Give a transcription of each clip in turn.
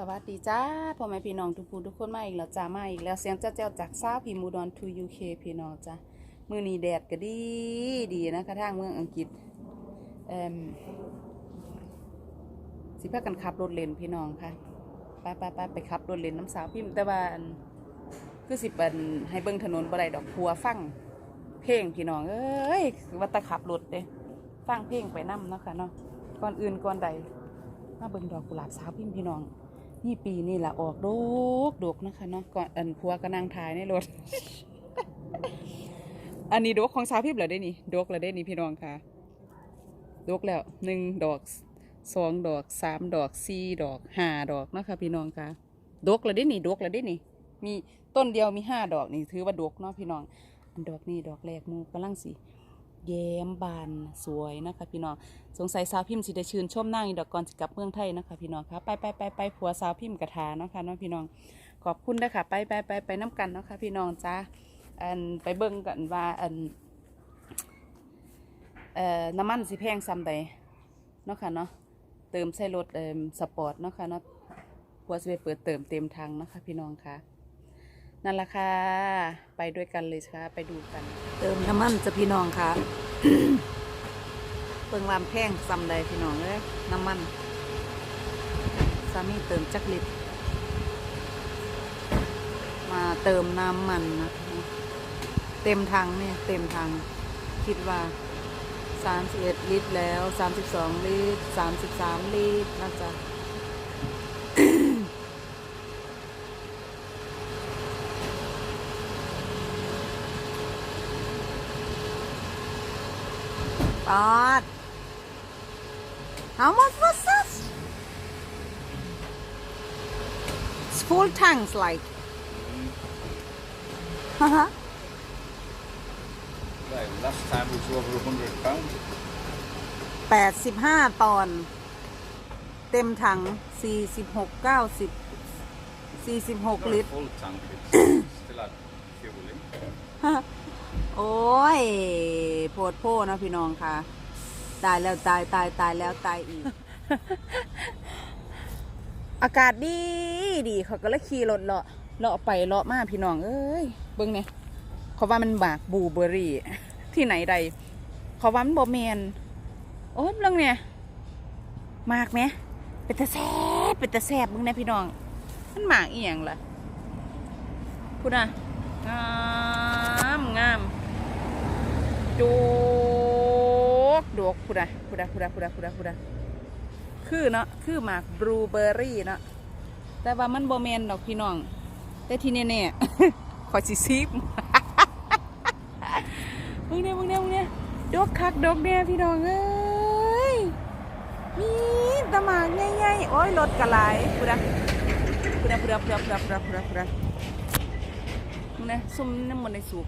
สวัสดีจ้าพ่อแม่พี่น้องทุกผู้ทุกคนมาอีกแล้วจ้ามาอีกแล้วเสียงเจ้าเจ้าจากซาพิมูดอนทูยูเคพี่น้องจ้ามือนีแดดก็ดีดีนะคะทางเมืองอังกฤษเอ่มสิพากันขับรถเลนพี่น้องค่ะไปไปไปไปขับรถเลนน้ำสาวพิมพ์แต่ว่านคือสิบันให้เบิ่งถนนบ่ได้ดอกพัวฟังเพลงพี่น้องเอ้ยว่าแตะขับรถเด้ฟังเพลงไปนํเนาะค่ะเนาะก่อนอื่นก่อนใดมาเบิ่งดอกกุหลาบสาวพิมพ์พี่น้อง นี่ปีนี่แหละออกดกดกนะคะเนาะก่อนอันพัวก็นั่งถ่ายในรถ อันนี้ดกของสาวพิมพ์เหรอได้นี่ดกเหรอได้นี่พี่น้องค่ะดกแล้วหนึ่งดอกสองดอกสามดอกสี่ดอกห้าดอกนะคะพี่น้องค่ะดกเหรอได้นี่ดกเหรอได้นี่มีต้นเดียวมีห้าดอกนี่ถือว่าดกเนาะพี่น้อง อันดอกนี่ดอกแรกมูกำลังสิ แย้มบานสวยนะคะพี่น้องสงสัยสาวพิมพ์สิได้ชื่นชมนางอีดอกก่อนสิกลับเมืองไทยนะคะพี่น้องคะไปไปไปไปผัวสาวพิมพ์กระทานะคะน้องพี่น้องขอบคุณนะคะไปไปไปไปน้ำกันนะคะพี่น้องจ้าอันไปเบิ่งกันว่าอันเอ่อน้ำมันสิแพงซ้ำใดเนาะค่ะเนาะเติมใส่รถเอ่อสปอร์ตเนาะค่ะเนาะผัวสิไปเปิดเติมเต็มทางนะคะพี่น้องค่ะ นั่นแหละค่ะ ไปด้วยกันเลยค่ะ ไปดูกัน เติมน้ำมันจะพี่น้องค่ะเปิงลามแพงซ้ำใดพี่น้องเอ้ยน้ำมันสามีเติมจักลิตรมาเติมน้ำมันนะเต็มถังเนี่ยเต็มถังคิดว่า31ลิตรแล้ว 32 ลิตร 33 ลิตรน่าจะ God. How much was this? It's full tanks like. Uh-huh. Like last time it was over 100 pounds. 85ปอนด์เต็มถัง 46 90 46 ลิตร full tank. It's still at fueling. โอ้ยโพดโพนะพี่น้องค่ะ ตายแล้วตายตายตายแล้วตายอีก อากาศดีดีเขาก็เลยขี่รถเลาะเลาะไปเลาะมาพี่น้อง เอ้ยเบิ่งเนี่ยเขาว่ามันบากบูเบอรี่ ที่ไหนใดเขาว่ามันบอแมนโอ้ยเรื่องเนี่ยมากไหมเป็นตะแซบเป็นตะแซบเบิ่งเนี่ยพี่น้อง มันหมากอีหยังล่ะพูดนะงามงาม โดกโดกพูดะพูดะพูดะพูดะพูดะพูดะคือเนาะคือหมากบลูเบอร์รี่เนาะแต่ว่ามันโบแมนดอกพี่น้อง แต่ที่แน่ๆขอสิซิบมึงเนี่ยมึงเนี่ยมึงเนี่ยดกคักดอกแน่พี่น้องเอ้ยมีตะหมากใหญ่ๆโอ้ยรถกระไหลพุดะพุดะพุดะพุดะพุดะพุดะพุดะพุดะมึงเนี่ยซุ่มน้ำมันในสูบ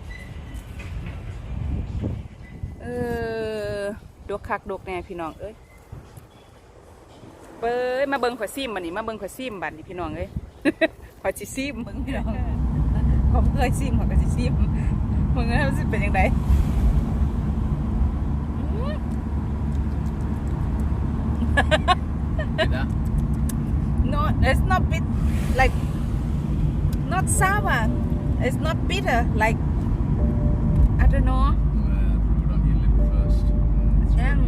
เออดกคักดกแน่พี่น้องเอ้ยเปิ้ยมาเบิ่งข่อยซิมบัดนี้มาเบิ่งข่อยซิมบัดนี้พี่น้องเอ้ยข่อยสิซิมเบิ่งพี่น้องผมเคยซิมข่อยก็สิซิมมึงเอ้ยมันสิเป็นจังได Did that? No it's not bit like not sour it's not bitter like I don't know ยัง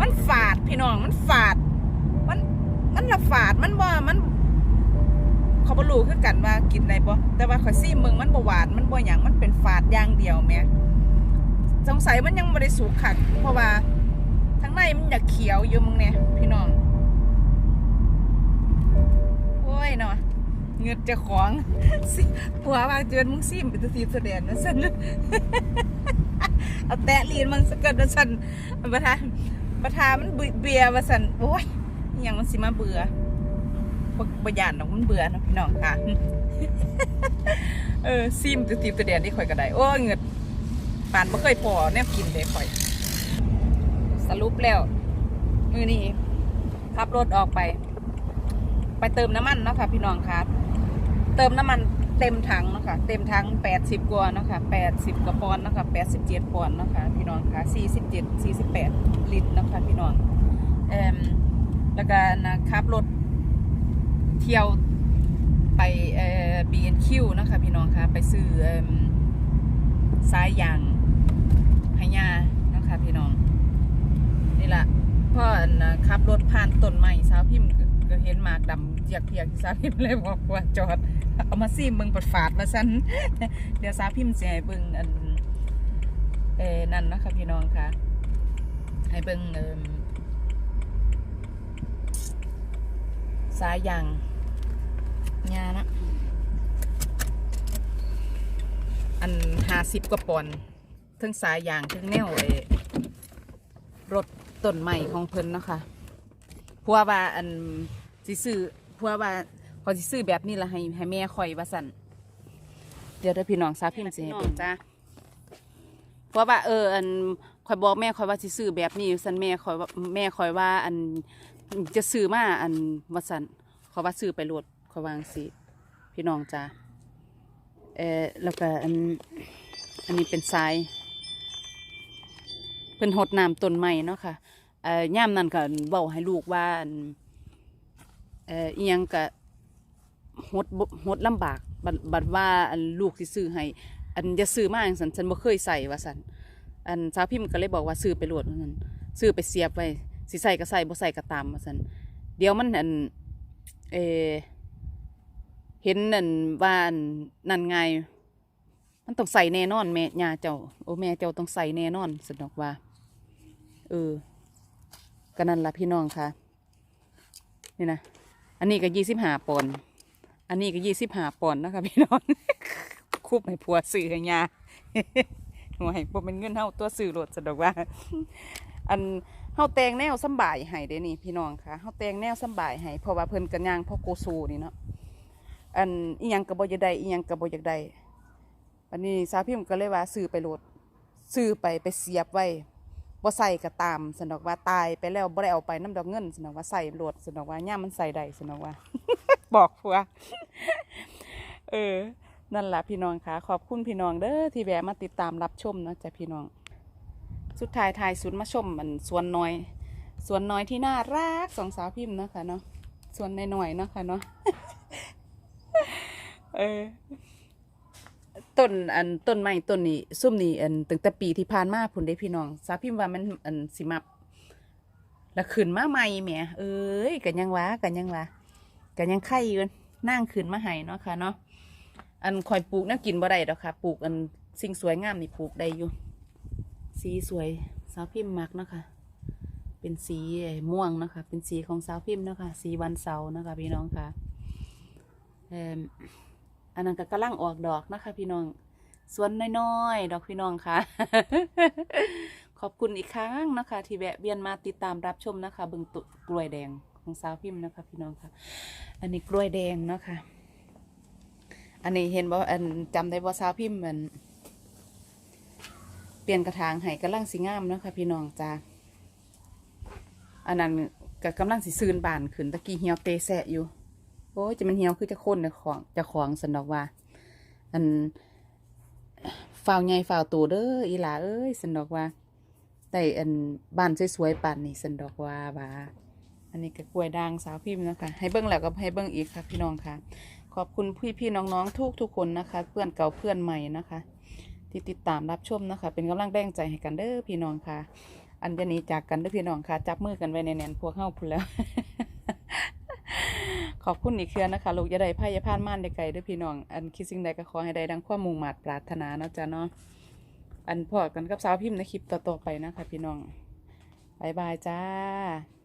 มันฝาดพี่น้องมันฝาด มันมันละฝาดมันว่ามัน เขาบ่รู้คือกันว่ากินได้บ่แต่ว่าข่อยซีมึงมันบ่หวานมันบ่หยังมันเป็นฝาดอย่างเดียวแม่สงสัยมันยังบ่ได้สุกคักเพราะว่าทั้งในมันอยากเขียวอยู่มึงเนี่ยพี่น้องโอ้ยเนาะเงือจะของสิผัวว่าเจอนมึงซิมเป็นตัวทีแสดงนะซั่น เอาแตะลีนมันสะเกิดว่าซั่นประธานประธานมันเบียร์ว่าซั่นโอ้ยอิหยังมันสิมาเบื่อบกยานดอกมันเบื่อนะพี่น้องค่ะ เออซิมตัวตีตัวเดียนที่ข่อยก็ได้โอ้เงิดปานบ่เคยพอแนวกินเลยข่อย สรุปแล้ว มือนี้ขับรถออกไป ไปเติมน้ำมันเนาะค่ะพี่น้องค่ะ เติมน้ำมัน เต็มถังเนาะค่ะเต็มถังแปดสิบกว่าเนาะค่ะแปดสิบกว่าปอนด์เนาะค่ะแปดสิบเจ็ดปอนด์เนาะค่ะพี่น้องค่ะสี่สิบเจ็ดสี่สิบแปดลิตรเนาะค่ะพี่น้องเอ่มแล้วก็นะขับรถเที่ยวไปเอ่อ B&Q นะคะพี่น้องคะไปซื้อเอ่มสายยางให้ยานะคะพี่น้องนี่ละพ่อนน่ะขับรถผ่านต้นไม้สาวพิมพ์ก็เห็นหมากดำเจียกเพียกสาวพิมพ์เลยบอกว่าจอด เอามาซิมเบิ่งปัดฝาดมาซั่นเดี๋ยวสาวพิมพ์สิให้เบิ่งอันเอนั่นนะคะพี่น้องค่ะ ให้เบิ่งเอิ่มสายยางยานะ อันห้าสิบกว่าปอนทั้งสายยางทั้งแนวไอ้รถต้นใหม่ของเพิ่นเนาะคะพราะว่าอันสิซื้อพราะว่า พอสิซื้อแบบนี้ละให้ให้แม่คอยว่าสั่นเดี๋ยวเด้อพี่น้องซาพิมพ์สิให้เบิ่งจ้าเพราะว่าเอออันคอยบอกแม่คอยว่าสิซื้อแบบนี้สั่นแม่คอยว่าแม่คอยว่าอันจะซื้อมาอันว่าสั่นขอยว่าซื้อไปโหลดขอยวาจั่งสิพี่น้องจ้าเออแล้วก็อันอันนี้เป็นทรายเป็นหดน้ำต้นไม้เนาะค่ะเอ่อย่ามนั่นก็เว้าให้ลูกว่าอัน เอ่ออียังก็ หดบ่หดลำบากบัดบัดว่าอันลูกสิซื้อให้ อันจะซื้อมาจังซั่นฉันบ่เคยใส่ว่าซั่นอันสาวพิมพ์ก็เลยบอกว่าซื้อไปโหลดนั่นซื้อไปเสียบไว้สิใส่ก็ใส่บ่ใส่ก็ตามว่าซั่นเดี๋ยวมันอันเอเห็นนั่นว่านนั่นไงมันต้องใส่แน่นอนแม่ยาเจ้าโอ้แม่เจ้าต้องใส่แน่นอนสนอกว่า เออก็นั่นละพี่น้องค่ะ นี่นะ อันนี้ก็ยี่สิบห้าปอนด์ อันนี้ก็ยี่สิบห้าปอนด์นะคะพี่น้องคุบให้ผัวสื่อให้ยาหัวให้พวกมันเงินเฮาตัวสื่อโหลดสนอกว่า อันเฮาแตงแนวสำบายให้เด้นี่พี่น้องค่ะเฮาแตงแนวสำบายให้เพราะว่าเพิ่นกันยางพ่อโกซูนี่เนาะอันอีหยังกระบอยากได้อีหยังกระบอยากได้อันนี้สาวพิมก็เลยว่าซื้อไปโหลดซื้อไปไปเสียบไว้บ่ใส่ก็ตามสนอกว่าตายไปแล้วบ่ได้เอาไปน้ำดอกเงินสนอกว่าใส่โหลดสนอกว่าย่ามมันใส่ได้สนอกว่า บอกผัว เออ นั่นแหละพี่น้องค่ะ ขอบคุณพี่น้องเด้อที่แวะมาติดตามรับชมเนาะจ้ะพี่น้อง สุดท้ายทายสุดมาชมมันสวนน้อยสวนน้อยที่น่ารักสองสาวพิมพ์นะคะเนาะสวนในน้อยเนาะค่ะเนาะเออต้นอันต้นไม้ต้นนี้ซุ่มนี้อันตั้งแต่ปีที่ผ่านมาพุ่นได้พี่น้องสาวพิมพ์ว่ามันอันสิมับแล้วขึ้นมาใหม่แหมเอ้ยกันยังวะกันยังวะ กันยังไข่อยู่นั่งขึ้นมาให้เนาะค่ะเนาะอันคอยปลูกน่ากินบ่ได้ดอกค่ะ ปลูกอันสิ่งสวยงามนี่ปลูกได้อยู่ สีสวยสาวพิมพ์มักเนาะคะเป็นสีม่วงเนาะคะ เป็นสีของสาวพิมพ์เนาะคะ สีวันเสาร์เนาะคะ พี่น้องค่ะเอ่อันนั้นก็กำลังออกดอกนะคะ พี่น้องสวนน้อยๆ ดอกพี่น้องค่ะ ขอบคุณอีกครั้งนะคะ ที่แวะเวียนมาติดตามรับชมนะคะเบิงตุกล้วยแดง ของสาวพิมพ์นะคะ พี่น้องค่ะ อันนี้กล้วยแดงเนาะค่ะอันนี้เห็นว่าอันจำได้ว่าสาวพิมพ์มัน เปลี่ยนกระถางให้กำลังสิงามเนาะค่ะพี่น้องจ้าอันนั้นก็กำลังสิซืนบานขึ้นตะกี้เหี่ยวเตะแสะอยู่ โอ้ยจะมันเหี่ยวคือจะคนในของจะของสันดอกว่า อันฝ่าวใหญ่ฝ่าวตูเด้ออีหลาเอ้ยสันดอกว่าแต่อันบ้านสวยๆป่านนี่สันดอกว่าว่า อันนี้ก็กล้วยด่างสาวพิมพ์นะคะให้เบิ้งแล้วก็ให้เบิ้งอีกค่ะพี่น้องค่ะ ขอบคุณพี่พี่ๆน้องๆทุกทุกคนนะคะ เพื่อนเก่าเพื่อนใหม่นะคะ ที่ติดตามรับชมนะคะ เป็นกำลังแรงใจให้กันเด้อพี่น้องค่ะ อันจะหนี้จากกันเด้อพี่น้องค่ะ จับมือกันไว้แน่นๆพวกเฮาพุ่นแล้ว ขอบคุณอีกเคือนะคะลูกจะได้พายาพานม่านได้ไกลเด้อพี่น้องอันคิดสิ่งใดก็ขอให้ได้ดังความมุ่งมา่ปรารถนาเนาะจ๊ะเนาะอันพอกันกับสาวพิมพ์ในคลิปต่อๆไปนะคะ พี่น้องบายบายจ้า